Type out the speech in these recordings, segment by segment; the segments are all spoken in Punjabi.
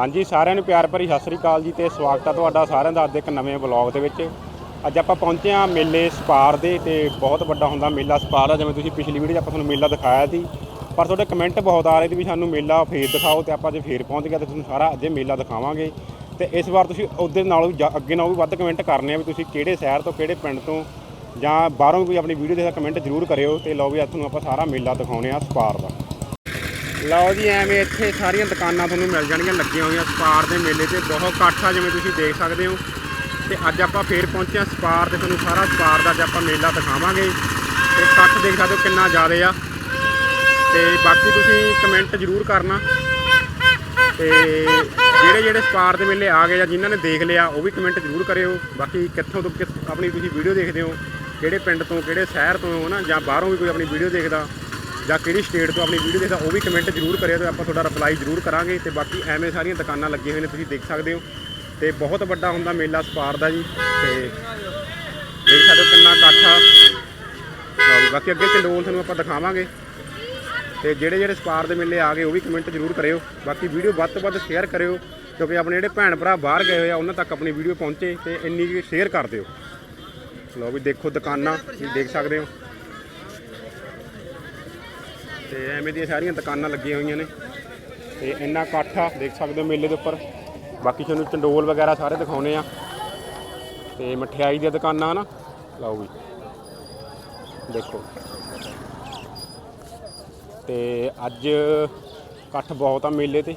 ਹਾਂਜੀ, ਸਾਰਿਆਂ ਨੂੰ ਪਿਆਰ ਭਰੀ ਸਤਿ ਸ੍ਰੀ ਅਕਾਲ ਜੀ ਤੇ ਸਵਾਗਤ ਹੈ ਤੁਹਾਡਾ ਸਾਰਿਆਂ ਦਾ ਅੱਜ ਇੱਕ ਨਵੇਂ ਵਲੌਗ ਦੇ ਵਿੱਚ। ਅੱਜ ਆਪਾਂ ਪਹੁੰਚੇ ਹਾਂ ਮੇਲੇ ਸਪਾਰ ਦੇ ਤੇ ਬਹੁਤ ਵੱਡਾ ਹੁੰਦਾ ਮੇਲਾ ਸਪਾਰ ਦਾ, ਜਿਵੇਂ ਤੁਸੀਂ ਪਿਛਲੀ ਵੀਡੀਓ 'ਚ ਆਪਾਂ ਤੁਹਾਨੂੰ ਮੇਲਾ ਦਿਖਾਇਆ ਸੀ। ਪਰ ਤੁਹਾਡੇ ਕਮੈਂਟ ਬਹੁਤ ਆ ਰਹੇ ਸੀ ਵੀ ਸਾਨੂੰ ਮੇਲਾ ਫੇਰ ਦਿਖਾਓ ਤੇ ਆਪਾਂ ਜੇ ਫੇਰ ਪਹੁੰਚ ਗਿਆ ਤੇ ਤੁਹਾਨੂੰ ਸਾਰਾ ਅੱਜ ਮੇਲਾ ਦਿਖਾਵਾਂਗੇ। ਤੇ ਇਸ ਵਾਰ ਤੁਸੀਂ ਉਹਦੇ ਨਾਲੋਂ ਵੀ ਜਾ- ਅੱਗੇ ਨਾਲੋਂ ਵੀ ਵੱਧ ਕਮੈਂਟ ਕਰਨੇ ਆ ਵੀ ਤੁਸੀਂ ਕਿਹੜੇ ਸ਼ਹਿਰ ਤੋਂ, ਕਿਹੜੇ ਪਿੰਡ ਤੋਂ, ਜਾਂ ਬਾਹਰੋਂ ਵੀ ਆਪਣੀ ਵੀਡੀਓ ਦੇਖਦਾ ਕਮੈਂਟ ਜ਼ਰੂਰ ਕਰਿਓ ਤੇ ਲਓ ਵੀ ਅੱਜ ਤੁਹਾਨੂੰ ਆਪਾਂ ਸਾਰਾ ਮੇਲਾ ਦਿਖਾਉਣੇ ਆ ਸਪਾਰ ਦਾ। ਲਓ ਜੀ, ਐਵੇਂ ਇੱਥੇ ਸਾਰੀਆਂ ਦੁਕਾਨਾਂ ਤੁਹਾਨੂੰ ਮਿਲ ਜਾਣਗੀਆਂ, ਲੱਗੀਆਂ ਹੋਈਆਂ ਸਪਾਰ ਦੇ ਮੇਲੇ ਤੇ, ਬਹੁਤ ਇਕੱਠ ਆ ਜਿਵੇਂ ਤੁਸੀਂ ਦੇਖ ਸਕਦੇ ਹੋ। ਤੇ ਅੱਜ ਆਪਾਂ ਫੇਰ ਪਹੁੰਚੇ ਹਾਂ ਸਪਾਰ ਤੇ, ਤੁਹਾਨੂੰ ਸਾਰਾ ਸਪਾਰ ਦਾ ਅੱਜ ਆਪਾਂ ਮੇਲਾ ਦਿਖਾਵਾਂਗੇ। ਤੇ ਇਕੱਠ ਦੇਖ ਸਕਦੇ ਹੋ ਕਿੰਨਾ ਜ਼ਿਆਦਾ ਆ। ਤੇ ਬਾਕੀ ਤੁਸੀਂ ਕਮੈਂਟ ਜ਼ਰੂਰ ਕਰਨਾ। ਤੇ ਜਿਹੜੇ ਜਿਹੜੇ ਸਪਾਰ ਦੇ ਮੇਲੇ ਆ ਗਏ ਆ, ਜਿਨ੍ਹਾਂ ਨੇ ਦੇਖ ਲਿਆ, ਉਹ ਵੀ ਕਮੈਂਟ ਜ਼ਰੂਰ ਕਰਿਓ। ਬਾਕੀ ਕਿੱਥੋਂ ਤੋਂ ਕਿਸ- ਆਪਣੀ ਤੁਸੀਂ ਵੀਡੀਓ ਦੇਖਦੇ ਹੋ, ਕਿਹੜੇ ਪਿੰਡ ਤੋਂ, ਕਿਹੜੇ ਸ਼ਹਿਰ ਤੋਂ ਹੋ ਨਾ, ਜਾਂ ਬਾਹਰੋਂ ਵੀ ਕੋਈ ਆਪਣੀ ਵੀਡੀਓ ਦੇਖਦਾ। ਜਾਂ ਕਿਹੜੀ ਸਟੇਟ ਤੋਂ ਆਪਣੀ ਵੀਡੀਓ ਦੇਖਦਾ, ਉਹ ਵੀ ਕਮੈਂਟ ਜ਼ਰੂਰ ਕਰਿਓ ਤੇ ਆਪਾਂ ਤੁਹਾਡਾ ਰਿਪਲਾਈ ਜ਼ਰੂਰ ਕਰਾਂਗੇ ਤੇ ਬਾਕੀ ਐਵੇਂ ਸਾਰੀਆਂ ਦੁਕਾਨਾਂ ਲੱਗੀਆਂ ਹੋਈਆਂ ਨੇ, ਤੁਸੀਂ ਦੇਖ ਸਕਦੇ ਹੋ। ਤੇ ਬਹੁਤ ਵੱਡਾ ਹੁੰਦਾ ਮੇਲਾ ਸਪਾਰ ਦਾ ਜੀ, ਤੇ ਦੇਖ ਸਕਦੇ ਹੋ ਕਿੰਨਾ ਇਕੱਠ ਆ। ਲਓ ਬਾਕੀ ਅੱਗੇ ਚੰਡੋਲ ਤੁਹਾਨੂੰ ਆਪਾਂ ਦਿਖਾਵਾਂਗੇ। ਤੇ ਜਿਹੜੇ ਜਿਹੜੇ ਸਪਾਰ ਦੇ ਮੇਲੇ ਆ ਗਏ, ਉਹ ਵੀ ਕਮੈਂਟ ਜ਼ਰੂਰ ਕਰਿਓ। ਬਾਕੀ ਵੀਡੀਓ ਵੱਧ ਤੋਂ ਵੱਧ ਸ਼ੇਅਰ ਕਰਿਓ, ਕਿਉਂਕਿ ਆਪਣੇ ਜਿਹੜੇ ਭੈਣ ਭਰਾ ਬਾਹਰ ਗਏ ਹੋਏ ਆ, ਉਹਨਾਂ ਤੱਕ ਆਪਣੀ ਵੀਡੀਓ ਪਹੁੰਚੇ ਤੇ ਇੰਨੀ ਸ਼ੇਅਰ ਕਰ ਦਿਓ। ਲਓ ਵੀ ਦੇਖੋ ਦੁਕਾਨਾਂ, ਤੁਸੀਂ ਦੇਖ ਸਕਦੇ ਹੋ। ਤੇ ਐਵੇਂ ਦੀਆਂ ਸਾਰੀਆਂ ਦੁਕਾਨਾਂ ਲੱਗੀਆਂ ਹੋਈਆਂ ਨੇ। ਤੇ ਇੰਨਾ ਇਕੱਠ ਆ, ਦੇਖ ਸਕਦੇ ਹੋ ਮੇਲੇ ਦੇ ਉੱਪਰ। ਬਾਕੀ ਤੁਹਾਨੂੰ ਚੰਡੋਲ ਵਗੈਰਾ ਸਾਰੇ ਦਿਖਾਉਣੇ ਆ। ਤੇ ਮਠਿਆਈ ਦੀਆਂ ਦੁਕਾਨਾਂ ਨਾ। ਲਓ ਵੀ। ਦੇਖੋ। ਤੇ ਅੱਜ ਇਕੱਠ ਬਹੁਤ ਆ ਮੇਲੇ ਤੇ।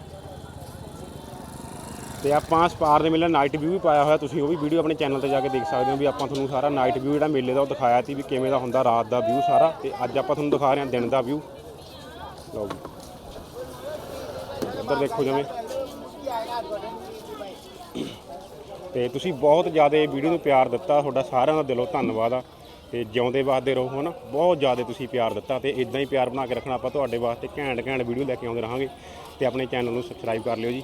ਤੇ ਆਪਾਂ ਸਪਾਰ ਦੇ ਮੇਲੇ ਨਾਈਟ ਵਿਊ ਵੀ ਪਾਇਆ ਹੋਇਆ। ਤੁਸੀਂ ਉਹ ਵੀ ਵੀਡੀਓ ਆਪਣੇ ਚੈਨਲ ਤੇ ਜਾ ਕੇ ਦੇਖ ਸਕਦੇ ਹੋ ਵੀ ਆਪਾਂ ਤੁਹਾਨੂੰ ਸਾਰਾ ਨਾਈਟ ਵਿਊ ਜਿਹੜਾ ਮੇਲੇ ਦਾ ਉਹ ਦਿਖਾਇਆ ਸੀ ਵੀ ਕਿਵੇਂ ਦਾ ਹੁੰਦਾ, ਰਾਤ ਦਾ ਵਿਊ ਸਾਰਾ। ਤੇ ਅੱਜ ਆਪਾਂ ਤੁਹਾਨੂੰ ਦਿਖਾ ਰਹੇ ਹਾਂ ਦਿਨ ਦਾ ਵਿਊ ਲਓ। ਜੀ ਇੱਧਰ ਦੇਖੋ ਜਿਵੇਂ ਤੇ ਤੁਸੀਂ ਬਹੁਤ ਜ਼ਿਆਦਾ ਵੀਡੀਓ ਨੂੰ ਪਿਆਰ ਦਿੱਤਾ, ਤੁਹਾਡਾ ਸਾਰਿਆਂ ਦਾ ਦਿਲੋਂ ਧੰਨਵਾਦ ਆ। ਤੇ ਜਿਉਂਦੇ ਵਾਸਤੇ ਰਹੋ, ਹਨਾ। ਬਹੁਤ ਜ਼ਿਆਦਾ ਤੁਸੀਂ ਪਿਆਰ ਦਿੱਤਾ ਤੇ ਇਦਾਂ ਹੀ ਪਿਆਰ ਬਣਾ ਕੇ ਰੱਖਣਾ ਆਪਾਂ ਤੁਹਾਡੇ ਵਾਸਤੇ। ਘੈਂਟ ਘੈਂਟ ਵੀਡੀਓ ਲੈ ਕੇ ਆਉਂਦੇ ਰਹਾਂਗੇ ਤੇ ਆਪਣੇ ਚੈਨਲ ਨੂੰ ਸਬਸਕ੍ਰਾਈਬ ਕਰ ਲਿਓ ਜੀ।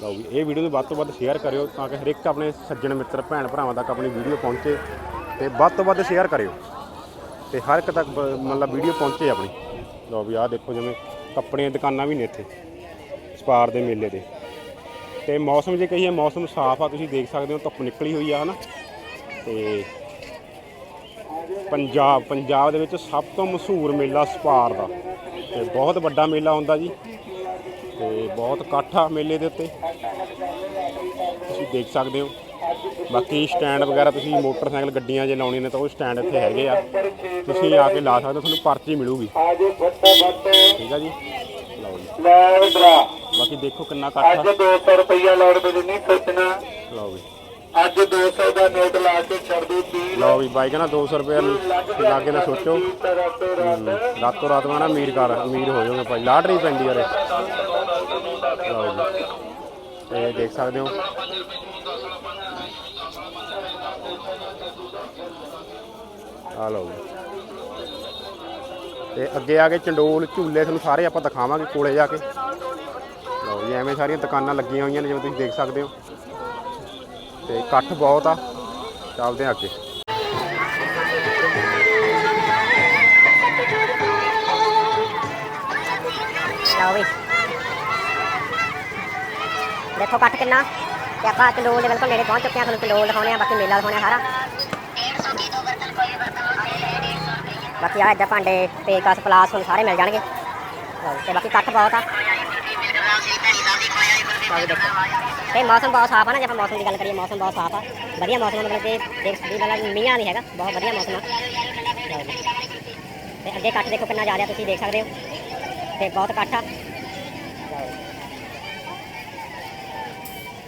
ਲਓ ਜੀ ਇਹ ਵੀਡੀਓ ਨੂੰ ਵੱਧ ਤੋਂ ਵੱਧ ਸ਼ੇਅਰ ਕਰਿਓ ਤਾਂ ਕਿ ਹਰ ਇੱਕ ਆਪਣੇ ਸੱਜਣ ਮਿੱਤਰ, ਭੈਣ ਭਰਾਵਾਂ ਤੱਕ ਆਪਣੀ ਵੀਡੀਓ ਪਹੁੰਚੇ ਤੇ ਵੱਧ ਤੋਂ ਵੱਧ ਸ਼ੇਅਰ ਕਰਿਓ। ਤੇ ਹਰ ਇੱਕ ਤੱਕ ਮਤਲਬ ਵੀਡੀਓ ਪਹੁੰਚੇ ਆਪਣੀ। ਲਓ ਵੀ ਆਹ ਦੇਖੋ ਜਿਵੇਂ ਕੱਪੜਿਆਂ ਦੀਆਂ ਦੁਕਾਨਾਂ ਵੀ ਨੇ ਇੱਥੇ, ਸਪਾਰ ਦੇ ਮੇਲੇ ਦੇ। ਤੇ ਮੌਸਮ ਜੇ ਕਹੀਏ, ਮੌਸਮ ਸਾਫ਼ ਆ, ਤੁਸੀਂ ਦੇਖ ਸਕਦੇ ਹੋ, ਧੁੱਪ ਨਿਕਲੀ ਹੋਈ ਆ, ਹਨਾ? ਤੇ ਪੰਜਾਬ ਪੰਜਾਬ ਦੇ ਵਿੱਚ ਸਭ ਤੋਂ ਮਸ਼ਹੂਰ ਮੇਲਾ ਸਪਾਰ ਦਾ। ਤੇ ਬਹੁਤ ਵੱਡਾ ਮੇਲਾ ਹੁੰਦਾ ਜੀ। ਤੇ ਬਹੁਤ ਇਕੱਠ ਆ ਮੇਲੇ ਦੇ ਉੱਤੇ। ਤੁਸੀਂ ਦੇਖ ਸਕਦੇ ਹੋ। ਬਾਕੀ ਸਟੈਂਡ ਵਗੈਰਾ ਤੁਸੀਂ ਮੋਟਰਸਾਈਕਲ ਗੱਡੀਆਂ ਜੇ ਲਾਉਣੀਆਂ ਨੇ ਤਾਂ ਉਹ ਸਟੈਂਡ ਇੱਥੇ ਹੈਗੇ ਆ। ਤੁਸੀਂ ਆ ਕੇ ਲਾ ਸਕਦੇ ਹੋ ਤੁਹਾਨੂੰ ਪਰਚੀ ਮਿਲੂਗੀ। ਠੀਕ ਆ ਜੀ? ਲਓ ਜੀ। ਲੈ ਬਾਕੀ ਦੇਖੋ ਕਿੰਨਾ ਇਕੱਠ ਅੱਜ ਆ 200 ਰੁਪਇਆ ਲੋੜ ਮੈਨੂੰ ਨਹੀਂ ਖਰਚਣਾ ਲਓ ਵੀ ਅੱਜ 200 ਦਾ ਨੋਟ ਲਾ ਕੇ ਛੱਡ ਦੂ 30 ਲਓ ਵੀ ਬਾਈ ਕਹਿੰਦਾ 200 ਰੁਪਏ ਲਾ ਕੇ ਨਾ ਸੋਚੋ। ਰਾਤੋਂ ਰਾਤ। ਰਾਤੋਂ ਰਾਤ ਮੈਂ ਨਾ ਅਮੀਰ ਕਰ ਅਮੀਰ ਹੋ ਜਾਓਗੇ ਭਾਈ। ਲਾਟਰੀ ਪੈਂਦੀ ਯਾਰ ਲਓ ਜੀ। ਇਹ ਦੇਖ ਸਕਦੇ ਹੋ। ਆ ਲਓ ਤੇ ਅੱਗੇ ਆ ਕੇ ਚੰਡੋਲ, ਝੂਲੇ ਤੁਹਾਨੂੰ ਸਾਰੇ ਆਪਾਂ ਦਿਖਾਵਾਂਗੇ ਕੋਲੇ ਜਾ ਕੇ। ਲਓ ਜੀ, ਐਵੇਂ ਸਾਰੀਆਂ ਦੁਕਾਨਾਂ ਲੱਗੀਆਂ ਹੋਈਆਂ ਨੇ, ਜਿਵੇਂ ਤੁਸੀਂ ਦੇਖ ਸਕਦੇ ਹੋ। ਤੇ ਇਕੱਠ ਬਹੁਤ ਆ। ਚੱਲਦੇ ਆ ਅੱਗੇ। ਲਓ ਵੀ। ਦੇਖੋ ਕੱਟ ਕਿੰਨਾ। ਤੇ ਆਪਾਂ ਚੰਡੋਲ ਦੇ ਬਿਲਕੁਲ ਨੇੜੇ ਪਹੁੰਚ ਚੁੱਕੇ ਹਾਂ, ਤੁਹਾਨੂੰ ਚੰਡੋਲ ਦਿਖਾਉਣੇ ਆ ਬਾਕੀ ਮੇਲਾ ਦਿਖਾਉਣੇ ਆ ਸਾਰਾ। ਬਾਕੀ ਆ ਇੱਧਰ ਭਾਂਡੇ ਪੇਕਸ ਪਲਾਸ ਤੁਹਾਨੂੰ ਸਾਰੇ ਮਿਲ ਜਾਣਗੇ ਲਓ ਤੇ ਬਾਕੀ ਕੱਟ ਬਹੁਤ ਆ ਲਓ ਵੀ ਦੇਖੋ ਤੇ ਮੌਸਮ ਬਹੁਤ ਸਾਫ਼ ਆ ਨਾ ਜੇ ਆਪਾਂ ਮੌਸਮ ਦੀ ਗੱਲ ਕਰੀਏ ਮੌਸਮ ਬਹੁਤ ਸਾਫ਼ ਆ ਵਧੀਆ ਮੌਸਮ ਆ ਮਤਲਬ ਕਿ ਦੇਖ ਸਕਦੇ ਮਤਲਬ ਮੀਂਹਾਂ ਨਹੀਂ ਹੈਗਾ ਬਹੁਤ ਵਧੀਆ ਮੌਸਮ ਆ ਲਓ ਜੀ। ਤੇ ਅੱਗੇ ਕੱਟ ਦੇਖੋ ਕਿੰਨਾ ਜਾ ਰਿਹਾ ਤੁਸੀਂ ਦੇਖ ਸਕਦੇ ਹੋ ਤੇ ਬਹੁਤ ਇਕੱਠ ਆ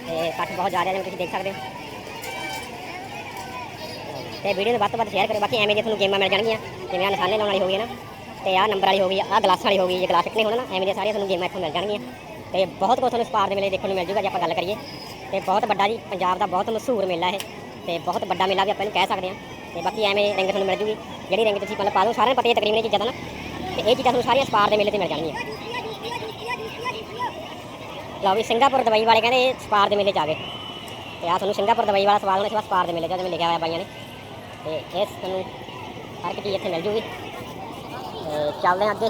ਤੇ ਕੱਟ ਬਹੁਤ ਜ਼ਿਆਦਾ ਜਿਵੇਂ ਤੁਸੀਂ ਦੇਖ ਸਕਦੇ ਹੋ ਤੇ ਵੀਡੀਓ ਨੂੰ ਵੱਧ ਤੋਂ ਵੱਧ ਸ਼ੇਅਰ ਕਰਿਓ, ਬਾਕੀ ਐਵੇਂ ਜੇ ਤੁਹਾਨੂੰ ਗੇਮਾਂ ਮਿਲ ਜਾਣਗੀਆਂ। ਜਿਵੇਂ ਆਹ ਨਿਸ਼ਾਨੇ ਲਾਉਣ ਵਾਲੀ ਹੋ ਗਈ ਨਾ, ਤੇ ਆਹ ਨੰਬਰ ਵਾਲੀ ਹੋ ਗਈ, ਆਹ ਗਲਾਸ ਵਾਲੀ ਹੋ ਗਈ ਜੇ ਗਲਾਸ ਟਿਕਨੇ ਹੋਣ ਨਾ, ਐਵੇਂ ਦੀਆਂ ਸਾਰੀਆਂ ਤੁਹਾਨੂੰ ਗੇਮਾਂ ਇੱਥੋਂ ਮਿਲ ਜਾਣਗੀਆਂ। ਤੇ ਬਹੁਤ ਕੁਝ ਤੁਹਾਨੂੰ ਸਪਾਰ ਦੇ ਮੇਲੇ ਦੇਖਣ ਨੂੰ ਮਿਲ ਜੂਗਾ, ਜੇ ਆਪਾਂ ਗੱਲ ਕਰੀਏ। ਤੇ ਬਹੁਤ ਵੱਡਾ ਜੀ, ਪੰਜਾਬ ਦਾ ਬਹੁਤ ਮਸ਼ਹੂਰ ਮੇਲਾ ਇਹ। ਤੇ ਬਹੁਤ ਵੱਡਾ ਮੇਲਾ ਵੀ ਆਪਾਂ ਇਹਨੂੰ ਕਹਿ ਸਕਦੇ ਹਾਂ। ਤੇ ਬਾਕੀ ਐਵੇਂ ਰਿੰਗ ਤੁਹਾਨੂੰ ਮਿਲ ਜੂਗੀ। ਜਿਹੜੀ ਰਿੰਗ ਤੁਸੀਂ ਮਤਲਬ ਪਾ ਲਓ, ਸਾਰਿਆਂ ਨੂੰ ਪਤਾ ਹੀ ਹੈ ਤਕਰੀਬਨ ਇਹ ਚੀਜ਼ਾਂ ਦਾ ਨਾ। ਤੇ ਇਹ ਚੀਜ਼ਾਂ ਤੁਹਾਨੂੰ ਸਾਰੀਆਂ ਸਪਾਰ ਦੇ ਮੇਲੇ ਤੇ ਮਿਲ ਜਾਣਗੀਆਂ। ਲਓ ਵੀ ਸਿੰਗਾਪੁਰ ਦਵਾਈ ਵਾਲੇ ਕਹਿੰਦੇ ਸਪਾਰ ਦੇ ਮੇਲੇ ਚ ਆ ਗਏ। ਤੇ ਆ ਤੁਹਾਨੂੰ ਸਿੰਗਾਪੁਰ ਦਵਾਈ ਵਾਲਾ ਸਵਾਲ ਹੋਣਾ ਸੀ ਸਪਾਰ ਦੇ ਮੇਲੇ ਚ ਜਿਵੇਂ ਲਿਖਿਆ ਹੋਇਆ ਬਾਈਆਂ ਨੇ। ਤੇ ਇਸ ਤੁਹਾਨੂੰ ਹਰ ਇੱਕ ਚੀਜ਼ ਇੱਥੇ ਮਿਲ ਜੂਗੀ। ਤੇ ਚੱਲਦੇ ਹਾਂ ਅੱਗੇ।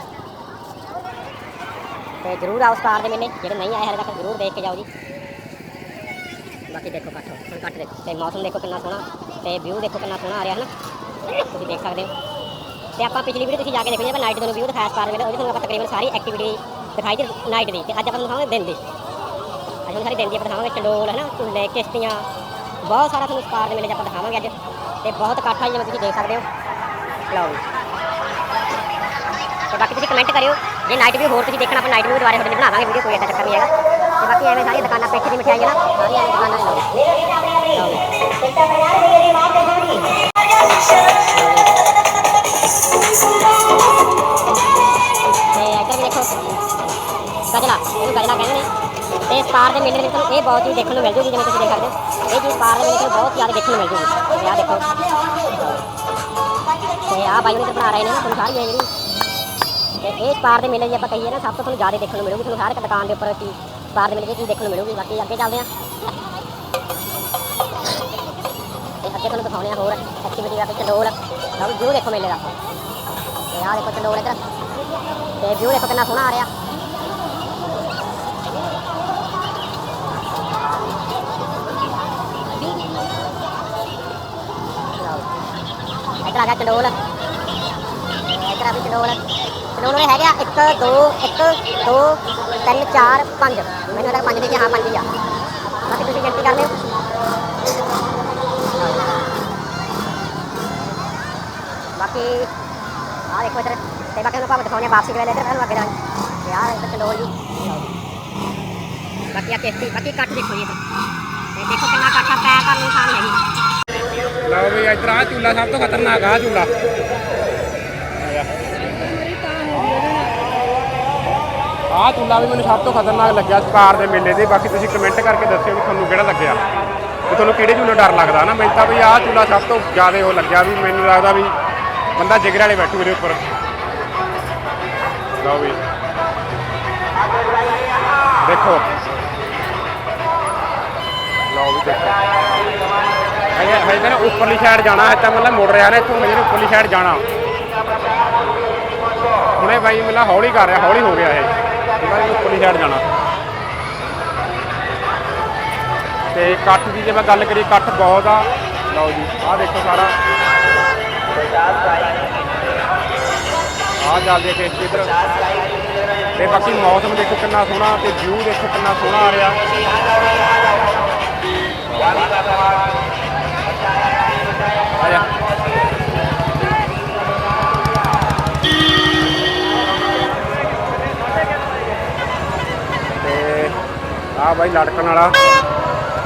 ਤੇ ਜਰੂਰ ਆਓ ਸਟਾਰ ਦੇ ਮੇਲੇ। ਜਿਹੜੇ ਨਹੀਂ ਆਏ ਹਲੇ ਤੱਕ, ਜਰੂਰ ਦੇਖ ਕੇ ਜਾਓ ਜੀ। ਬਾਕੀ ਦੇਖੋ ਕੱਟ ਹੁਣ ਕੱਟ ਦੇਖੋ। ਤੇ ਮੌਸਮ ਦੇਖੋ ਕਿੰਨਾ ਸੋਹਣਾ, ਤੇ ਵਿਊ ਦੇਖੋ ਕਿੰਨਾ ਸੋਹਣਾ ਆ ਰਿਹਾ ਹੈ ਨਾ ਤੁਸੀਂ ਦੇਖ ਸਕਦੇ ਹੋ। ਤੇ ਆਪਾਂ ਪਿਛਲੀ ਵੀਡੀਓ ਤੁਸੀਂ ਜਾ ਕੇ ਦੇਖੋ ਜੀ ਆਪਾਂ ਨਾਈਟ ਤੁਹਾਨੂੰ ਵਿਊ ਦਿਖਾਇਆ ਸਟਾਰ ਦੇ ਮੇਲੇ ਉਹਦੀ ਤੁਹਾਨੂੰ ਆਪਾਂ ਤਕਰੀਬਨ ਸਾਰੀ ਐਕਟੀਵਿਟੀ ਦਿਖਾਈ ਦੀ ਨਾਈਟ ਦੀ। ਤੇ ਅੱਜ ਆਪਾਂ ਤੁਹਾਨੂੰ ਦਿਖਾਵਾਂਗੇ ਦਿਨ ਦੀ। ਅੱਜ ਤੁਹਾਨੂੰ ਸਾਰੀ ਦਿਨ ਦੀ ਆਪਾਂ ਦਿਖਾਵਾਂਗੇ, ਚੰਡੋਲ ਹੈ ਨਾ ਝੂਲੇ, ਕਿਸ਼ਤੀਆਂ, ਬਹੁਤ ਸਾਰਾ ਤੁਹਾਨੂੰ ਸਪਾਰ ਦੇ ਮੇਲੇ 'ਚ ਆਪਾਂ ਦਿਖਾਵਾਂਗੇ ਅੱਜ। ਤੇ ਬਹੁਤ ਇਕੱਠ ਆ ਜਿਵੇਂ ਤੁਸੀਂ ਦੇਖ ਸਕਦੇ ਹੋ। ਲਓ ਜੀ। ਤੇ ਬਾਕੀ ਤੁਸੀਂ ਕਮੈਂਟ ਕਰਿਓ, ਜੇ ਨਾਈਟ ਵੀ ਹੋਰ ਤੁਸੀਂ ਦੇਖਣਾ, ਆਪਾਂ ਨਾਈਟ ਵੀ ਦੁਬਾਰਾ ਤੁਹਾਡੇ ਲਈ ਬਣਾਵਾਂਗੇ ਵੀਡੀਓ ਕੋਈ ਐਡਾ ਚੱਕਰ ਨਹੀਂ ਹੈਗਾ। ਤੇ ਬਾਕੀ ਐਵੇਂ ਸਾਰੀਆਂ ਦੁਕਾਨਾਂ, ਪੇਠੇ ਦੀ ਮਠਿਆਈ ਹੈ ਨਾ, ਸਾਰੀਆਂ ਐਵੇਂ ਦੁਕਾਨਾਂ ਲਓ ਤੇ ਇੱਧਰ ਵੀ ਦੇਖੋ, ਗਜਲਾ, ਇਹਨੂੰ ਗਜਲਾ ਕਹਿੰਦੇ ਨੇ। ਤੇ ਪਾਰ ਦੇ ਮੇਲੇ ਦੇ ਵਿੱਚ ਤੁਹਾਨੂੰ ਇਹ ਬਹੁਤ ਚੀਜ਼ ਦੇਖਣ ਨੂੰ ਮਿਲ ਜੂਗੀ ਜਿਵੇਂ ਤੁਸੀਂ ਦੇਖ ਸਕਦੇ ਹੋ। ਇਹ ਚੀਜ਼ ਪਾਰ ਦੇ ਮੇਲੇ 'ਚ ਬਹੁਤ ਜ਼ਿਆਦਾ ਦੇਖਣ ਨੂੰ ਮਿਲ ਜੂਗੀ। ਤੇ ਆਹ ਦੇਖੋ। ਤੇ ਆਹ ਬਾਈ ਉਹਨੇ ਬਣਾ ਰਹੇ ਨੇ ਨਾ, ਤੁਹਾਨੂੰ ਸਾਰੀ ਇਹ ਜਿਹੜੀ ਤੇ ਇਹ ਸਪਾਰ ਦੇ ਮੇਲੇ ਦੀ ਆਪਾਂ ਕਹੀਏ ਨਾ, ਸਭ ਤੋਂ ਤੁਹਾਨੂੰ ਜ਼ਿਆਦਾ ਦੇਖਣ ਨੂੰ ਮਿਲੂਗੀ। ਤੁਹਾਨੂੰ ਹਰ ਇੱਕ ਦੁਕਾਨ ਦੇ ਉੱਪਰ ਚੀਜ਼ ਪਾਰ ਦੇ ਮੇਲੇ ਦੀ ਚੀਜ਼ ਦੇਖਣ ਨੂੰ ਮਿਲੂਗੀ। ਬਾਕੀ ਅੱਗੇ ਚੱਲਦੇ ਹਾਂ। ਤੇ ਅੱਗੇ ਤੁਹਾਨੂੰ ਦਿਖਾਉਣੇ ਆ ਹੋਰ ਐਕਟੀਵਿਟੀ ਦਾ ਤੇ ਚੰਡੋਲ ਲਓ ਵਿਊ ਦੇਖੋ ਮੇਲੇ ਦਾ। ਤੇ ਆਹ ਦੇਖੋ ਚੰਡੋਲ ਇੱਧਰ। ਤੇ ਵਿਊ ਦੇਖੋ ਕਿੰਨਾ ਸੋਹਣਾ ਆ ਰਿਹਾ ਲਓ। ਇੱਧਰ ਆ ਗਿਆ ਚੰਡੋਲ। ਇੱਧਰ ਆ ਵੀ ਚੰਡੋਲ। ਚੰਡੋਲ ਉਰੇ ਹੈਗੇ 1 2 1 2 3 4 5 ਮੈਨੂੰ ਲੱਗਦਾ 5 ਦੇ ਹਾਂ 5 ਹੀ ਆ। ਬਾਕੀ ਤੁਸੀਂ ਗਿਣਤੀ ਕਰ ਲਿਓ। ਬਾਕੀ ਆਹ ਦੇਖੋ ਇੱਧਰ। ਤੇ ਬਾਕੀ ਤੁਹਾਨੂੰ ਭਾਵੇਂ ਦਿਖਾਉਣੇ ਆ ਵਾਪਸੀ ਦੇ ਵੇਲੇ ਇੱਧਰ ਤੁਹਾਨੂੰ ਅੱਗੇ ਜਾਣ। ਤੇ ਆਹ ਇੱਧਰ ਚੰਡੋਲ ਜੀ। ਬਾਕੀ ਆ ਕਿਸ਼ਤੀ ਬਾਕੀ ਕੱਟ ਦੇਖੋ ਜੀ ਇੱਧਰ। ਤੇ ਦੇਖੋ ਕਿੰਨਾ ਕੱਟ ਆ, ਪੈਰ ਤਾਂ ਨਿਸ਼ਾਨ ਹੈਗੀ। ਲਓ ਵੀ ਇੱਧਰ ਆ ਝੂਲਾ ਸਭ ਤੋਂ ਖਤਰਨਾਕ ਆ ਝੂਲਾ ਆ ਝੂਲਾ ਵੀ ਮੈਨੂੰ ਸਭ ਤੋਂ ਖਤਰਨਾਕ ਲੱਗਿਆ ਸਪਾਰ ਦੇ ਮੇਲੇ ਦੇ। ਬਾਕੀ ਤੁਸੀਂ ਕਮੈਂਟ ਕਰਕੇ ਦੱਸਿਓ ਵੀ ਤੁਹਾਨੂੰ ਕਿਹੜਾ ਲੱਗਿਆ। ਤੇ ਤੁਹਾਨੂੰ ਕਿਹੜੇ ਝੂਲੇ ਡਰ ਲੱਗਦਾ ਨਾ? ਮੈਨੂੰ ਤਾਂ ਵੀ ਆਹ ਝੂਲਾ ਸਭ ਤੋਂ ਜ਼ਿਆਦਾ ਉਹ ਲੱਗਿਆ ਵੀ ਮੈਨੂੰ ਲੱਗਦਾ ਵੀ ਬੰਦਾ ਜਿਗਰ ਵਾਲੇ ਬੈਠੂ ਇਹਦੇ ਉੱਪਰ। ਲਓ ਵੀ। ਦੇਖੋ। ਲਓ ਵੀ ਦੇਖੋ। ਹਜੇ ਹਜੇ ਤਾਂ ਨਾ ਉੱਪਰਲੀ ਸਾਈਡ ਜਾਣਾ ਹੈ ਤਾਂ ਮਤਲਬ ਮੁੜ ਰਿਹਾ ਨਾ ਇੱਥੋਂ ਮੈਨੂੰ ਉੱਪਰਲੀ ਸਾਈਡ ਜਾਣਾ। ਹੁਣੇ ਬਾਈ ਮਤਲਬ ਹੌਲੀ ਕਰ ਰਿਹਾ, ਹੌਲੀ ਹੋ ਗਿਆ ਇਹ। ਇਹਦਾ ਉੱਪਰਲੀ ਸਾਈਡ ਜਾਣਾ। ਤੇ ਇਕੱਠ ਦੀ ਜੇ ਮੈਂ ਗੱਲ ਕਰੀ ਇਕੱਠ ਬਹੁਤ ਆ। ਲਓ ਜੀ, ਆਹ ਦੇਖੋ ਸਾਰਾ। ਆਹ ਚੱਲਦੇ ਕੇ ਇੱਧਰ। ਤੇ ਬਾਕੀ ਮੌਸਮ ਦੇਖੋ ਕਿੰਨਾ ਸੋਹਣਾ, ਤੇ ਵਿਊ ਦੇਖੋ ਕਿੰਨਾ ਸੋਹਣਾ ਆ ਰਿਹਾ। ਆ ਜਾ ਤੇ ਆ ਬਾਈ ਲੜਕਣ ਵਾਲਾ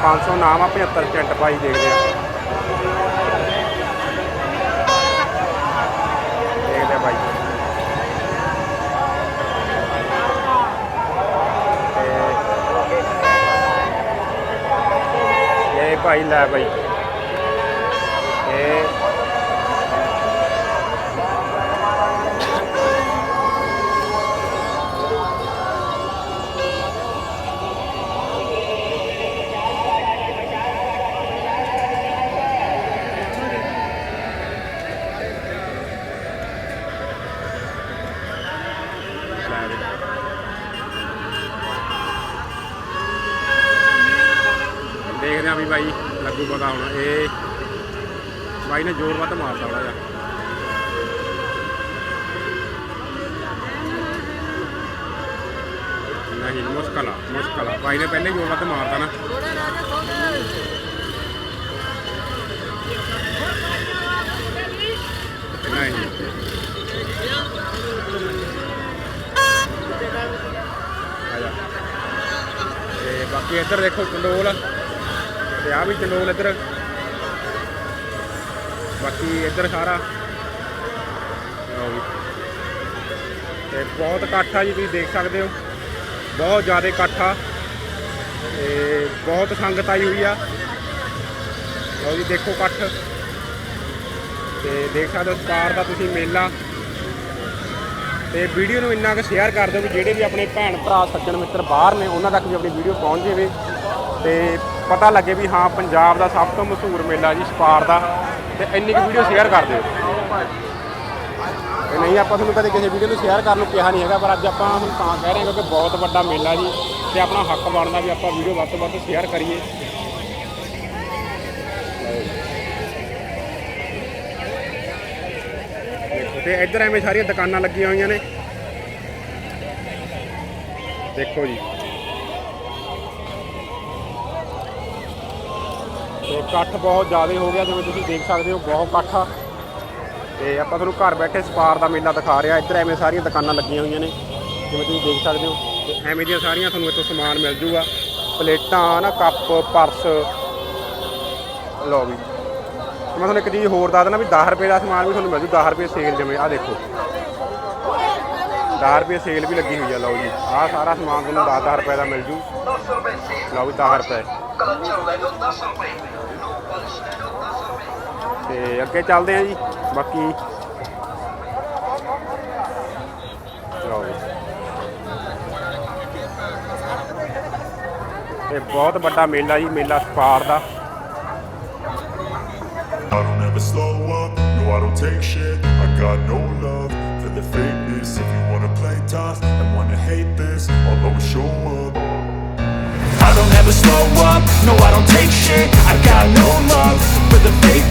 500 ਨਾਮ ਆ 75 ਸੈਂਟ ਪਾਈ ਦੇਖਦੇ ਆ। ਦੇਖਦੇ ਆ ਬਾਈ। ਤੇ ਇਹ ਭਾਈ ਲੈ ਬਾਈ। ਵੀ ਬਾਈ, ਲੱਗੂ ਪਤਾ ਹੁਣ। ਇਹ ਬਾਈ ਨੇ ਜ਼ੋਰ ਵੱਧ ਮਾਰਦਾ ਥੋੜਾ ਜਿਹਾ। ਨਹੀਂ, ਮੁਸ਼ਕਲ ਆ ਮੁਸ਼ਕਲ ਆ। ਬਾਈ ਨੇ ਪਹਿਲੇ ਜ਼ੋਰ ਵੱਧ ਮਾਰਦਾ ਨਾ। ਨਹੀਂ। ਆ ਤੇ ਬਾਕੀ ਇੱਧਰ ਦੇਖੋ, ਕੰਡੋਲ। ਤੇ ਆ ਵੀ ਚੰਡੋਲ ਇੱਧਰ। ਬਾਕੀ ਇੱਧਰ ਸਾਰਾ। ਲਓ ਤੇ ਬਹੁਤ ਇਕੱਠ ਆ ਜੀ, ਤੁਸੀਂ ਦੇਖ ਸਕਦੇ ਹੋ। ਬਹੁਤ ਜ਼ਿਆਦਾ ਇਕੱਠ ਆ। ਤੇ ਬਹੁਤ ਸੰਗਤ ਆਈ ਹੋਈ ਆ। ਲਓ ਜੀ, ਦੇਖੋ ਇਕੱਠ। ਤੇ ਦੇਖ ਸਕਦੇ ਹੋ ਸਟਾਰ ਦਾ ਤੁਸੀਂ ਮੇਲਾ। ਤੇ ਵੀਡੀਓ ਨੂੰ ਇੰਨਾ ਕੁ ਸ਼ੇਅਰ ਕਰ ਦਿਓ ਵੀ ਜਿਹੜੇ ਵੀ ਆਪਣੇ ਭੈਣ ਭਰਾ, ਸੱਜਣ ਮਿੱਤਰ ਬਾਹਰ ਨੇ, ਉਹਨਾਂ ਤੱਕ ਵੀ ਆਪਣੀ ਵੀਡੀਓ ਪਹੁੰਚ ਜਾਵੇ। ਤੇ ਪਤਾ ਲੱਗੇ ਵੀ ਹਾਂ ਪੰਜਾਬ ਦਾ ਸਭ ਤੋਂ ਮਸ਼ਹੂਰ ਮੇਲਾ ਜੀ, ਸਪਾਰ ਦਾ। ਤੇ ਇੰਨੀ ਕੁ ਵੀਡੀਓ ਸ਼ੇਅਰ ਕਰ ਦਿਓ। ਤੇ ਨਹੀਂ, ਆਪਾਂ ਤੁਹਾਨੂੰ ਕਦੇ ਕਿਸੇ ਵੀਡੀਓ ਨੂੰ ਸ਼ੇਅਰ ਕਰਨ ਨੂੰ ਕਿਹਾ ਨਹੀਂ ਹੈਗਾ, ਪਰ ਅੱਜ ਆਪਾਂ ਹੁਣ ਤਾਂ ਕਹਿ ਰਹੇ ਹਾਂ ਕਿਉਂਕਿ ਬਹੁਤ ਵੱਡਾ ਮੇਲਾ ਜੀ, ਤੇ ਆਪਣਾ ਹੱਕ ਬਣਦਾ ਵੀ ਆਪਾਂ ਵੀਡੀਓ ਵੱਧ ਤੋਂ ਵੱਧ ਸ਼ੇਅਰ ਕਰੀਏ। ਦੇਖੋ ਤੇ ਇੱਧਰ ਐਵੇਂ ਸਾਰੀਆਂ ਦੁਕਾਨਾਂ ਲੱਗੀਆਂ ਹੋਈਆਂ ਨੇ। ਦੇਖੋ ਜੀ। ਤੇ ਇਕੱਠ ਬਹੁਤ ਜ਼ਿਆਦਾ ਹੋ ਗਿਆ, ਜਿਵੇਂ ਤੁਸੀਂ ਦੇਖ ਸਕਦੇ ਹੋ, ਬਹੁਤ ਇਕੱਠ ਆ। ਤੇ ਆਪਾਂ ਤੁਹਾਨੂੰ ਘਰ ਬੈਠੇ ਸਪਾਰ ਦਾ ਮੇਲਾ ਦਿਖਾ ਰਿਹਾ। ਇੱਧਰ ਐਵੇਂ ਸਾਰੀਆਂ ਦੁਕਾਨਾਂ ਲੱਗੀਆਂ ਹੋਈਆਂ ਨੇ, ਜਿਵੇਂ ਤੁਸੀਂ ਦੇਖ ਸਕਦੇ ਹੋ। ਤੇ ਐਵੇਂ ਦੀਆਂ ਸਾਰੀਆਂ ਤੁਹਾਨੂੰ ਇੱਥੋਂ ਸਮਾਨ ਮਿਲ ਜੂਗਾ। ਪਲੇਟਾਂ, ਨਾ ਕੱਪ, ਪਰਸ। ਲਓ ਵੀ। ਮੈਂ ਤੁਹਾਨੂੰ ਇੱਕ ਚੀਜ਼ ਹੋਰ ਦੱਸ ਦਿੰਦਾ ਵੀ 10 ਰੁਪਏ ਦਾ ਸਮਾਨ ਵੀ ਤੁਹਾਨੂੰ ਮਿਲ ਜੂ। 10 ਰੁਪਏ ਸੇਲ ਜਿਵੇਂ, ਆਹ ਦੇਖੋ। 10 ਰੁਪਏ ਸੇਲ ਵੀ ਲੱਗੀ ਹੋਈ ਆ, ਲਓ ਜੀ। ਆਹ ਸਾਰਾ ਸਮਾਨ ਤੁਹਾਨੂੰ 10-10 ਰੁਪਏ ਦਾ ਮਿਲ ਜੂ। ਲਓ ਵੀ 10 ਰੁਪਏ। ਤੇ ਅੱਗੇ ਚੱਲਦੇ ਆ ਜੀ ਬਾਕੀ ਲਓ ਜੀ ਇਹ ਬਹੁਤ ਵੱਡਾ ਮੇਲਾ ਜੀ ਮੇਲਾ ਸਪਾਰ ਦਾ I don't ever slow up, no I don't take shit I got no love for the fakeness If you wanna play tough and wanna hate this I'll always show up I don't ever slow up, no I don't take shit I got no love for the fakeness If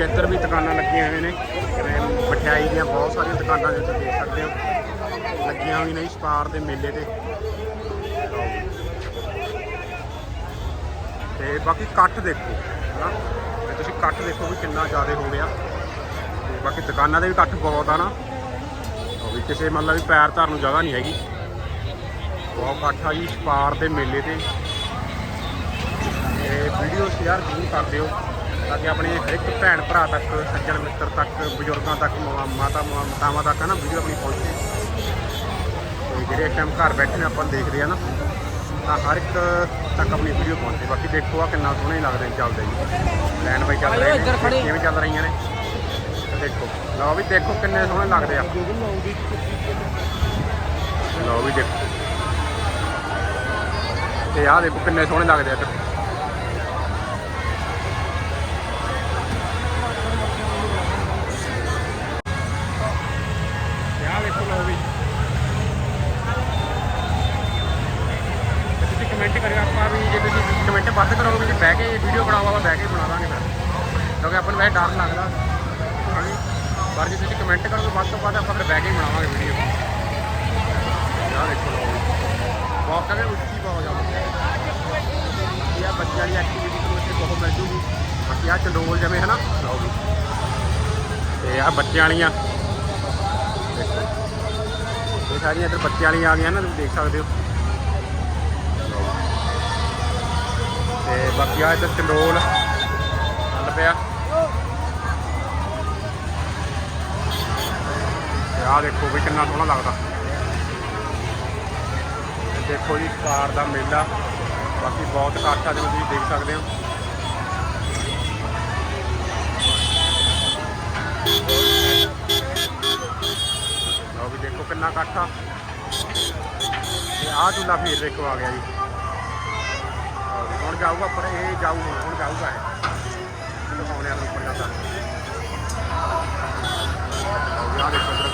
ਵੀ ਇੱਧਰ ਵੀ ਦੁਕਾਨਾਂ ਲੱਗੀਆਂ ਹੋਈਆਂ ਨੇ। ਜਿਵੇਂ ਮਠਿਆਈ ਦੀਆਂ ਬਹੁਤ ਸਾਰੀਆਂ ਦੁਕਾਨਾਂ ਜਿਵੇਂ ਦੇਖ ਸਕਦੇ ਹੋ। ਲੱਗੀਆਂ ਹੋਈਆਂ ਨੇ ਸਪਾਰ ਦੇ ਮੇਲੇ ਤੇ। ਤੇ ਬਾਕੀ ਇਕੱਠ ਦੇਖੋ, ਹਨਾ? ਤੇ ਤੁਸੀਂ ਇਕੱਠ ਦੇਖੋ ਵੀ ਕਿੰਨਾ ਜ਼ਿਆਦਾ ਹੋ ਗਿਆ। ਤੇ ਬਾਕੀ ਦੁਕਾਨਾਂ ਦੇ ਵੀ ਇਕੱਠ ਬਹੁਤ ਆ ਨਾ। ਉਹ ਵੀ ਕਿਸੇ ਮਤਲਬ ਵੀ ਪੈਰ ਧਰਨ ਨੂੰ ਜਗ੍ਹਾ ਨਹੀਂ ਹੈਗੀ। ਬਹੁਤ ਇਕੱਠ ਆ ਜੀ ਸਪਾਰ ਦੇ ਮੇਲੇ ਤੇ। ਤੇ ਵੀਡੀਓ ਸ਼ੇਅਰ ਜ਼ਰੂਰ ਕਰ ਦਿਓ। ਤਾਂ ਕਿ ਆਪਣੇ ਹਰ ਇੱਕ ਭੈਣ ਭਰਾ ਤੱਕ ਸੱਜਣ ਮਿੱਤਰ ਤੱਕ ਬਜ਼ੁਰਗਾਂ ਤੱਕ ਮਾਤਾ ਮਾਤਾਵਾਂ ਤੱਕ ਨਾ ਵੀਡੀਓ ਆਪਣੀ ਪਹੁੰਚੇ। ਤੇ ਜਿਹੜੇ ਇਸ ਟਾਈਮ ਘਰ ਬੈਠੇ ਨੇ ਆਪਾਂ ਦੇਖਦੇ ਆ ਨਾ। ਤਾਂ ਹਰ ਇੱਕ ਤੱਕ ਆਪਣੀ ਵੀਡੀਓ ਪਹੁੰਚੇ। ਬਾਕੀ ਦੇਖੋ ਆ ਕਿੰਨਾ ਸੋਹਣੇ ਲੱਗਦੇ ਨੇ ਚੱਲਦੇ ਜੀ। ਲਾਈਨ ਬਾਈ ਚੱਲ ਰਹੇ ਨੇ। ਕਿਵੇਂ ਚੱਲ ਰਹੀਆਂ ਨੇ? ਦੇਖੋ। ਲਓ ਵੀ ਦੇਖੋ ਕਿੰਨੇ ਸੋਹਣੇ ਲੱਗਦੇ ਆ। ਲਓ ਵੀ ਦੇਖੋ। ਤੇ ਆਹ ਦੇਖੋ ਕਿੰਨੇ ਸੋਹਣੇ ਲੱਗਦੇ ਆ ਕਮੈਂਟ ਵੱਧ ਕਰੋਗੇ ਜੇ ਬਹਿ ਕੇ ਵੀਡੀਓ ਬਣਾਵਾ ਬਹਿ ਕੇ ਬਣਾ ਦਾਂਗੇ ਫਿਰ। ਕਿਉਂਕਿ ਆਪਾਂ ਨੂੰ ਵੈਸੇ ਡਰ ਲੱਗਦਾ। ਹਾਂਜੀ। ਪਰ ਜੇ ਤੁਸੀਂ ਕਮੈਂਟ ਕਰੋਗੇ ਵੱਧ ਤੋਂ ਵੱਧ ਆਪਾਂ ਫਿਰ ਬਹਿ ਕੇ ਬਣਾਵਾਂਗੇ ਵੀਡੀਓ ਆਹ ਦੇਖੋ ਲਓ ਬਹੁਤ ਕਹਿੰਦੇ ਉੱਚੀ ਬਹੁਤ ਜ਼ਿਆਦਾ। ਇਹ ਬੱਚਿਆਂ ਦੀ ਐਕਟੀਵਿਟੀ ਤੋਂ ਇੱਥੇ ਬਹੁਤ ਮਿਲ ਜੂਗੀ। ਬਾਕੀ ਆ ਚੰਡੋਲ ਜਿਵੇਂ ਹੈ ਨਾ ਲਓ ਵੀ ਤੇ ਆ ਬੱਚਿਆਂ ਵਾਲੀਆਂ। ਦੇਖੋ। ਇਹ ਸਾਰੀਆਂ ਇੱਧਰ ਬੱਚਿਆਂ ਵਾਲੀਆਂ ਆ ਗਈਆਂ ਨਾ, ਤੁਸੀਂ ਦੇਖ ਸਕਦੇ ਹੋ। ਤੇ ਬਾਕੀ ਆ ਇੱਧਰ ਚੰਡੋਲ ਚੱਲ ਪਿਆ। ਤੇ ਆ ਦੇਖੋ ਵੀ ਕਿੰਨਾ ਸੋਹਣਾ ਲੱਗਦਾ। ਤੇ ਦੇਖੋ ਜੀ, ਕਾਰ ਦਾ ਮੇਲਾ। ਬਾਕੀ ਬਹੁਤ ਇਕੱਠ ਆ, ਜਿਵੇਂ ਤੁਸੀਂ ਦੇਖ ਸਕਦੇ ਹੋ। ਲਓ ਵੀ ਦੇਖੋ ਕਿੰਨਾ ਇਕੱਠ ਆ। ਤੇ ਆਹ ਝੂਲਾ ਫੇਰ ਦੇਖੋ ਆ ਗਿਆ ਜੀ। ਜਾਊਗਾ ਪਰ ਇਹ ਜਾਊ ਹੁਣ ਹੁਣ ਜਾਊਗਾ ਇਹ ਦਿਖਾਉਣੇ ਆ ਨੂੰ ਉੱਪਰ ਜਾਂਦਾ ਲਓ ਵੀ ਆਹ ਦੇਖੋ ਇੱਧਰ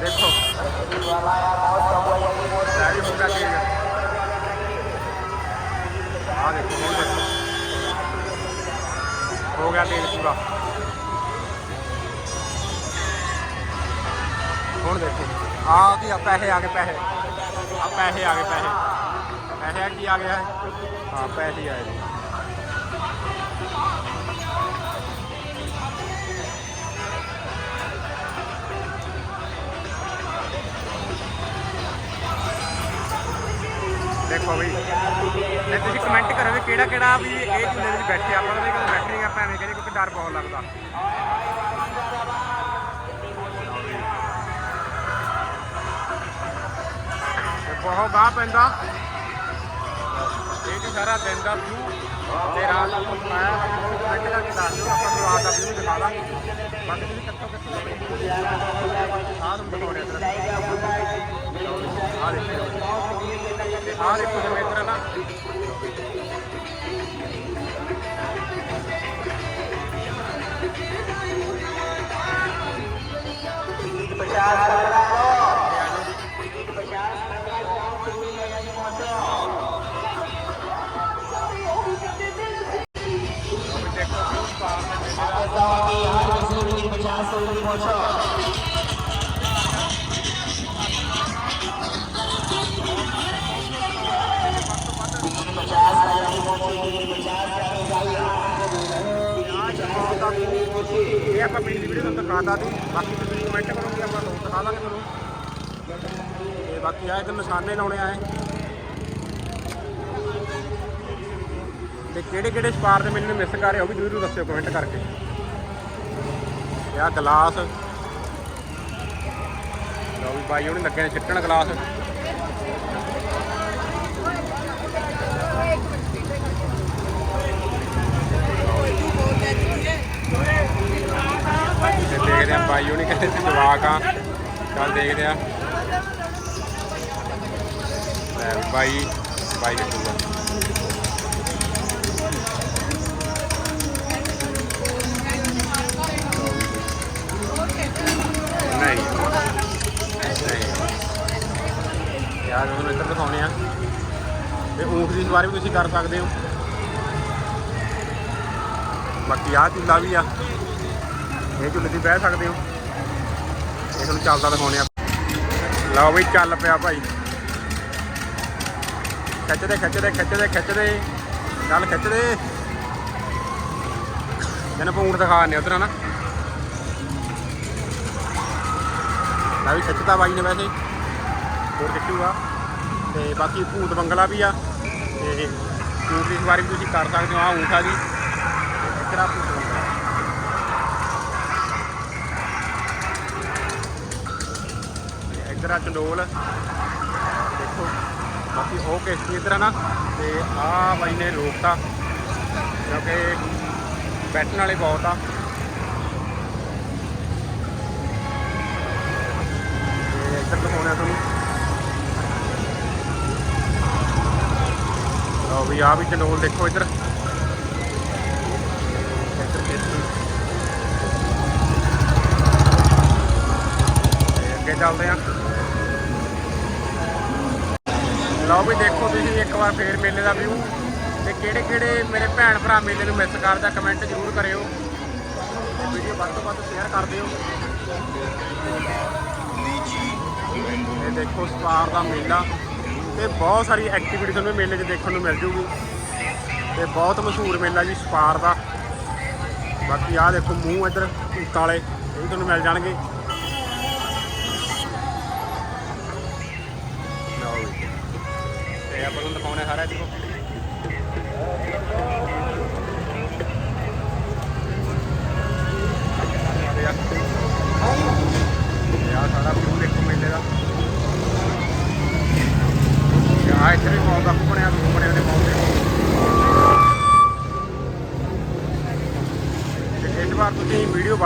ਦੇਖੋ ਸਾਰੀ ਹੋ ਗਿਆ ਤੇਜ਼ ਆਹ ਦੇਖੋ ਹੁਣ ਦੇਖੋ ਹੋ ਗਿਆ ਤੇਜ਼ ਪੂਰਾ ਹੁਣ ਦੇਖੋ ਆ ਕੀ ਆ ਪੈਸੇ ਆ ਗਏ ਪੈਸੇ ਆ ਪੈਸੇ ਆ ਗਏ ਪੈਸੇ ਆ ਗਿਆ? ਹੈ ਹਾਂ ਪੈਸੇ ਆਏ ਜੀ ਦੇਖੋ ਵੀ ਤੇ ਤੁਸੀਂ ਕਮੈਂਟ ਕਰੋ ਵੀ ਕਿਹੜਾ ਕਿਹੜਾ ਵੀ ਇਹ ਝੂਲੇ ਵਿੱਚ ਬੈਠੇ ਆਪਾਂ ਤਾਂ ਕਦੇ ਬੈਠੇ ਨਹੀਂ ਆਪਾਂ ਐਵੇਂ ਕਹਿੰਦੇ ਕਿਉਂਕਿ ਡਰ ਬਹੁਤ ਲੱਗਦਾ। ਬਹੁਤ ਗਾਹ ਪੈਂਦਾ। ਸਾਰਾ ਦਿਨ ਦਾ ਵਿਊ ਤੇ ਰਾਤ ਦਾ ਮੈਂ ਕਮੈਂਟ ਕਰਕੇ ਦੱਸ ਦਿਓ, ਆਪਾਂ ਤੁਹਾਨੂੰ ਰਾਤ ਦਾ ਵਿਊ ਦਿਖਾ ਦਾਂਗੇ। ਬਾਕੀ ਤੁਸੀਂ ਕਿੱਥੋਂ ਕਿੱਥੋਂ ਆਹ ਨੂੰ ਦਿਖਾਉਣੇ ਇੱਧਰ ਆਹ ਦੇਖੋ ਆਹ ਦੇਖੋ ਜਿਵੇਂ ਇੱਧਰ ਨਾ ਦੇਖੋ ਇਹ ਆਪਾਂ ਪਿਛਲੀ ਵੀਡੀਓ ਤੋਂ ਦਿਖਾਤਾ ਸੀ ਬਾਕੀ ਤੁਸੀਂ ਕਮੈਂਟ ਕਰੋਗੇ ਆਪਾਂ ਹੋਰ ਦਿਖਾ ਲਾਂਗੇ ਤੁਹਾਨੂੰ ਤੇ ਬਾਕੀ ਆ ਇਹਦੇ ਨਿਸ਼ਾਨੇ ਲਾਉਣੇ ਆਏ ਤੇ ਕਿਹੜੇ ਕਿਹੜੇ ਸਪਾਰ ਦੇ ਮੈਨੂੰ ਮਿਸ ਕਰ ਰਹੇ ਹੋ ਵੀ ਜ਼ਰੂਰ ਦੱਸਿਓ ਕਮੈਂਟ ਕਰਕੇ। ਤੇ ਆ ਗਲਾਸ। ਲਓ ਵੀ ਬਾਈ ਉਹਨੇ ਲੱਗੇ ਨੇ ਛਿੱਟਣ ਗਲਾਸ। ਤੇ ਦੇਖਦੇ ਆ ਬਾਈ ਉਹਨੇ ਕਹਿੰਦੇ ਸੀ ਜਵਾਕ ਆ। ਚੱਲ ਦੇਖਦੇ ਆ। ਲੈ ਬਾਈ ਬਾਈ ਕਿੱਥੋਂ ਨਹੀਂ। ਨਹੀਂ। ਯਾਰ ਤੁਹਾਨੂੰ ਇੱਧਰ ਦਿਖਾਉਣੇ ਆ। ਤੇ ਊਂਠ ਦੀ ਸਵਾਰੀ ਵੀ ਤੁਸੀਂ ਕਰ ਸਕਦੇ ਹੋ। ਬਾਕੀ ਆਹ ਝੂਲਾ ਵੀ ਆ। ਇਹ ਝੂਲੇ ਤੇ ਬਹਿ ਸਕਦੇ ਹੋ। ਇਹ ਤੁਹਾਨੂੰ ਚੱਲਦਾ ਦਿਖਾਉਣੇ ਆ। ਲਓ ਵੀ ਚੱਲ ਪਿਆ ਭਾਈ। ਖਿੱਚਦੇ ਖਿੱਚਦੇ ਖਿੱਚਦੇ ਖਿੱਚਦੇ। ਚੱਲ ਖਿੱਚਦੇ। ਜਨ ਪੂੰਡ ਦਿਖਾ ਨੇ ਉਧਰ ਨਾ ਮੈਂ ਵੀ ਖਿੱਚਦਾ ਬਾਈ ਨੇ ਵੈਸੇ। ਹੋਰ ਖਿੱਚੂਗਾ ਤੇ ਬਾਕੀ ਭੂਤ ਬੰਗਲਾ ਵੀ ਆ। ਤੇ ਊਂਟ ਸਵਾਰੀ ਵੀ ਤੁਸੀਂ ਕਰ ਸਕਦੇ ਹੋ ਆ ਊਂਠ ਆ ਜੀ। ਤੇ ਇੱਧਰ ਆ ਭੂਤ ਬੰਗਲਾ। ਇੱਧਰ ਆ ਚੰਡੋਲ। ਦੇਖੋ, ਬਾਕੀ ਉਹ ਕਿਸ਼ਤੀ ਇੱਧਰ ਆ ਨਾ, ਤੇ ਆ ਬਾਈ ਨੇ ਰੋਕਤਾ, ਕਿਉਂਕਿ ਬੈਠਣ ਵਾਲੇ ਬਹੁਤ ਆ। ਇੱਧਰ ਦਿਖਾਉਣਾ ਤੁਹਾਨੂੰ। ਲਓ ਵੀ ਆ ਵੀ ਚੰਡੋਲ ਦੇਖੋ ਇੱਧਰ। ਇੱਧਰ ਕਿਸ਼ਤੀ ਅੱਗੇ ਚੱਲਦੇ ਆ ਲਓ ਵੀ ਦੇਖੋ ਤੁਸੀਂ ਇੱਕ ਵਾਰ ਫੇਰ ਮੇਲੇ ਦਾ ਵਿਊ ਤੇ ਕਿਹੜੇ ਕਿਹੜੇ ਮੇਰੇ ਭੈਣ ਭਰਾ ਮੇਲੇ ਨੂੰ ਮਿਸ ਕਰਦਾ ਕਮੈਂਟ ਜ਼ਰੂਰ ਕਰਿਓ। ਵੀਡੀਓ ਵੱਧ ਤੋਂ ਵੱਧ ਸ਼ੇਅਰ ਕਰ ਦਿਓ। ਇਹ ਦੇਖੋ ਸਪਾਰ ਦਾ ਮੇਲਾ ਤੇ ਬਹੁਤ ਸਾਰੀ ਐਕਟੀਵਿਟੀ ਤੁਹਾਨੂੰ ਮੇਲੇ 'ਚ ਦੇਖਣ ਨੂੰ ਮਿਲ ਜੂਗੀ। ਤੇ ਬਹੁਤ ਮਸ਼ਹੂਰ ਮੇਲਾ ਜੀ ਸਪਾਰ ਦਾ। ਬਾਕੀ ਆਹ ਦੇਖੋ ਮੂੰਹ ਇੱਧਰ ਭੂਤਾਂ ਵਾਲੇ, ਇਹ ਵੀ ਤੁਹਾਨੂੰ ਮਿਲ ਜਾਣਗੇ। ਤੇ ਆਪਾਂ ਤੁਹਾਨੂੰ ਦਿਖਾਉਣਾ ਸਾਰਾ ਦੇਖੋ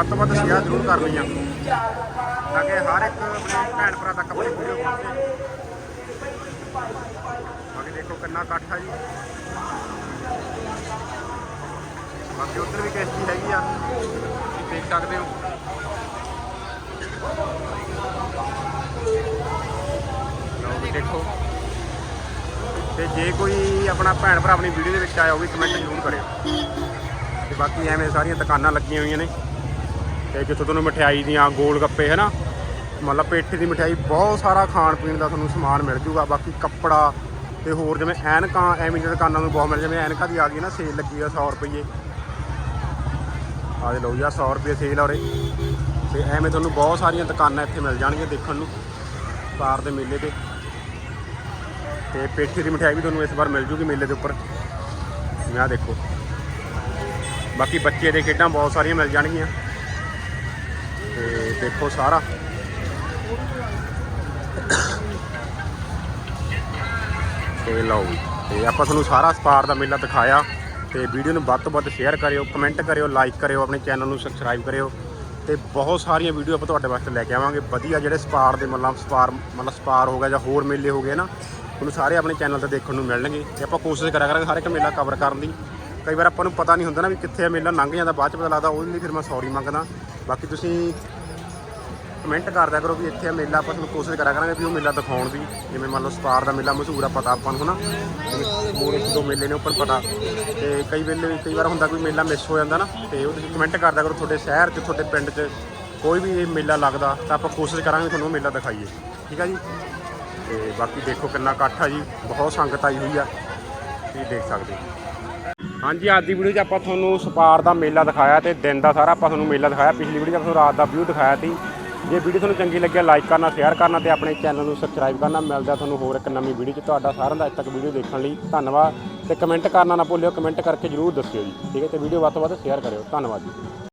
ਵੱਧ ਤੋਂ ਵੱਧ ਸ਼ੇਅਰ ਜ਼ਰੂਰ ਕਰਨੀ ਆ ਤਾਂ ਕਿ ਹਰ ਇੱਕ ਆਪਣੇ ਭੈਣ ਭਰਾ ਤੱਕ ਆਪਣੀ ਵੀਡੀਓ ਪਹੁੰਚੇ। ਬਾਕੀ ਦੇਖੋ ਕਿੰਨਾ ਇਕੱਠ ਆ ਜੀ। ਬਾਕੀ ਉੱਧਰ ਵੀ ਕਿਸ਼ਤੀ ਹੈਗੀ ਆ। ਤੁਸੀਂ ਦੇਖ ਸਕਦੇ ਹੋ। ਲਓ ਵੀ ਦੇਖੋ। ਤੇ ਜੇ ਕੋਈ ਆਪਣਾ ਭੈਣ ਭਰਾ ਆਪਣੀ ਵੀਡੀਓ ਦੇ ਵਿੱਚ ਆਇਆ, ਉਹ ਵੀ ਕਮੈਂਟ ਜ਼ਰੂਰ ਕਰਿਓ। ਤੇ ਬਾਕੀ ਐਵੇਂ ਸਾਰੀਆਂ ਦੁਕਾਨਾਂ ਲੱਗੀਆਂ ਹੋਈਆਂ ਨੇ। ਤੇ ਜਿੱਥੋਂ ਤੁਹਾਨੂੰ ਮਠਿਆਈ ਦੀਆਂ ਗੋਲ ਗੱਪੇ ਹੈ ਨਾ ਮਤਲਬ ਪੇਠੇ ਦੀ ਮਠਿਆਈ, ਬਹੁਤ ਸਾਰਾ ਖਾਣ ਪੀਣ ਦਾ ਤੁਹਾਨੂੰ ਸਮਾਨ ਮਿਲ ਜੂਗਾ। ਬਾਕੀ ਕੱਪੜਾ ਤੇ ਹੋਰ ਜਿਵੇਂ ਐਨਕਾਂ, ਐਵੇਂ ਦੀਆਂ ਦੁਕਾਨਾਂ ਨੂੰ ਬਹੁਤ ਮਿਲ ਜਿਵੇਂ ਐਨਕਾਂ ਦੀ ਆ ਗਈ ਨਾ ਸੇਲ ਲੱਗੀ ਆ 100 ਰੁਪਏ ਆ ਦੇ ਲਓ ਯਾਰ ਆਹ 100 ਰੁਪਏ ਸੇਲ ਆ ਉਰੇ। ਤੇ ਐਵੇਂ ਤੁਹਾਨੂੰ ਬਹੁਤ ਸਾਰੀਆਂ ਦੁਕਾਨਾਂ ਇੱਥੇ ਮਿਲ ਜਾਣਗੀਆਂ ਦੇਖਣ ਨੂੰ ਪਾਰ ਦੇ ਮੇਲੇ ਤੇ। ਤੇ ਪੇਠੇ ਦੀ ਮਠਿਆਈ ਵੀ ਤੁਹਾਨੂੰ ਇਸ ਵਾਰ ਮਿਲ ਜੂਗੀ ਮੇਲੇ ਦੇ ਉੱਪਰ। ਮੈਂ ਦੇਖੋ। ਬਾਕੀ ਬੱਚੇ ਦੇ ਖੇਡਾਂ ਬਹੁਤ ਸਾਰੀਆਂ ਮਿਲ ਜਾਣਗੀਆਂ। ਤੇ ਦੇਖੋ ਸਾਰਾ। ਤੇ ਲਓ ਜੀ, ਤੇ ਆਪਾਂ ਤੁਹਾਨੂੰ ਸਾਰਾ ਸਪਾਰ ਦਾ ਮੇਲਾ ਦਿਖਾਇਆ। ਤੇ ਵੀਡੀਓ ਨੂੰ ਵੱਧ ਤੋਂ ਵੱਧ ਸ਼ੇਅਰ ਕਰਿਓ ਕਮੈਂਟ ਕਰਿਓ ਲਾਈਕ ਕਰਿਓ, ਆਪਣੇ ਚੈਨਲ ਨੂੰ ਸਬਸਕ੍ਰਾਈਬ ਕਰਿਓ। ਤੇ ਬਹੁਤ ਸਾਰੀਆਂ ਵੀਡੀਓ ਆਪਾਂ ਤੁਹਾਡੇ ਵਾਸਤੇ ਲੈ ਕੇ ਆਵਾਂਗੇ। ਵਧੀਆ ਜਿਹੜੇ ਸਪਾਰ ਦੇ ਮਤਲਬ ਸਪਾਰ ਮਤਲਬ ਸਪਾਰ ਹੋ ਗਿਆ ਜਾਂ ਹੋਰ ਮੇਲੇ ਹੋ ਗਏ ਨਾ ਤੁਹਾਨੂੰ ਸਾਰੇ ਆਪਣੇ ਚੈਨਲ ਤੇ ਦੇਖਣ ਨੂੰ ਮਿਲਣਗੇ। ਤੇ ਆਪਾਂ ਕੋਸ਼ਿਸ਼ ਕਰਿਆ ਕਰਾਂਗੇ ਹਰ ਇੱਕ ਮੇਲਾ ਕਵਰ ਕਰਨ ਦੀ। ਕਈ ਵਾਰ ਆਪਾਂ ਨੂੰ ਪਤਾ ਨਹੀਂ ਹੁੰਦਾ ਨਾ ਵੀ ਕਿੱਥੇ ਆ ਮੇਲਾ, ਲੰਘ ਜਾਂਦਾ, ਬਾਅਦ ਚ ਪਤਾ ਲੱਗਦਾ, ਉਹਦੇ ਲਈ ਫਿਰ ਮੈਂ ਸੌਰੀ ਮੰਗਦਾ। ਬਾਕੀ ਤੁਸੀਂ ਕਮੈਂਟ ਕਰ ਕਰੋ ਵੀ ਇੱਥੇ ਆ ਮੇਲਾ, ਆਪਾਂ ਤੁਹਾਨੂੰ ਕੋਸ਼ਿਸ਼ ਕਰਿਆ ਕਰਾਂਗੇ ਵੀ ਉਹ ਮੇਲਾ ਦਿਖਾਉਣ ਦੀ। ਜਿਵੇਂ ਮੰਨ ਲਓ ਸਪਾਰ ਦਾ ਮੇਲਾ, ਮਸ਼ਹੂਰ ਆ, ਪਤਾ ਆਪਾਂ ਨੂੰ ਹਨਾ। ਜਿਵੇਂ ਹੋਰ ਇੱਕ ਦੋ ਮੇਲੇ ਨੇ ਉੱਪਰ ਪਤਾ। ਤੇ ਕਈ ਵੇਲੇ, ਕਈ ਵਾਰ ਹੁੰਦਾ ਕੋਈ ਮੇਲਾ ਮਿਸ ਹੋ ਜਾਂਦਾ ਨਾ, ਤੇ ਉਹ ਤੁਸੀਂ ਕਮੈਂਟ ਕਰ ਕਰੋ ਤੁਹਾਡੇ ਸ਼ਹਿਰ 'ਚ, ਤੁਹਾਡੇ ਪਿੰਡ 'ਚ, ਕੋਈ ਵੀ ਇਹ ਮੇਲਾ ਲੱਗਦਾ, ਤਾਂ ਆਪਾਂ ਕੋਸ਼ਿਸ਼ ਕਰਾਂਗੇ ਤੁਹਾਨੂੰ ਉਹ ਮੇਲਾ ਦਿਖਾਈਏ। ਠੀਕ ਆ ਜੀ? ਤੇ ਬਾਕੀ ਦੇਖੋ ਕਿੰਨਾ ਇਕੱਠ ਆ ਜੀ, ਬਹੁਤ ਸੰਗਤ ਆਈ ਹੋਈ ਆ, ਤੁਸੀਂ ਦੇਖ ਸਕਦੇ ਹੋ। ਹਾਂਜੀ, ਅੱਜ ਦੀ ਵੀਡੀਓ 'ਚ ਆਪਾਂ ਤੁਹਾਨੂੰ ਸਪਾਰ ਦਾ ਮੇਲਾ ਦਿਖਾਇਆ ਤੇ ਦਿਨ ਦਾ ਸਾਰਾ ਆਪਾਂ ਤੁਹਾਨੂੰ ਮੇਲਾ ਦਿਖਾਇਆ। ਪਿਛਲੀ ਵੀਡੀਓ 'ਚ ਆਪਾਂ ਤੁਹਾਨੂੰ ਰਾਤ ਦਾ ਵਿਊ ਦਿਖਾਇਆ ਸੀ। ਜੇ ਵੀਡੀਓ ਤੁਹਾਨੂੰ ਚੰਗੀ ਲੱਗਿਆ ਲਾਈਕ ਕਰਨਾ ਸ਼ੇਅਰ ਕਰਨਾ ਤੇ ਆਪਣੇ ਚੈਨਲ ਨੂੰ ਸਬਸਕ੍ਰਾਈਬ ਕਰਨਾ। ਮਿਲਦਾ ਤੁਹਾਨੂੰ ਹੋਰ ਇੱਕ ਨਵੀਂ ਵੀਡੀਓ 'ਚ ਤੁਹਾਡਾ ਸਾਰਿਆਂ ਦਾ ਅੱਜ ਤੱਕ ਵੀਡੀਓ ਦੇਖਣ ਲਈ। ਧੰਨਵਾਦ ਤੇ ਕਮੈਂਟ ਕਰਨਾ ਨਾ ਭੁੱਲਿਓ ਕਮੈਂਟ ਕਰਕੇ ਜਰੂਰ ਦੱਸਿਓ ਜੀ। ਠੀਕ ਹੈ, ਤੇ ਵੀਡੀਓ ਵੱਧ ਤੋਂ ਵੱਧ ਸ਼ੇਅਰ ਕਰਿਓ। ਧੰਨਵਾਦ ਜੀ।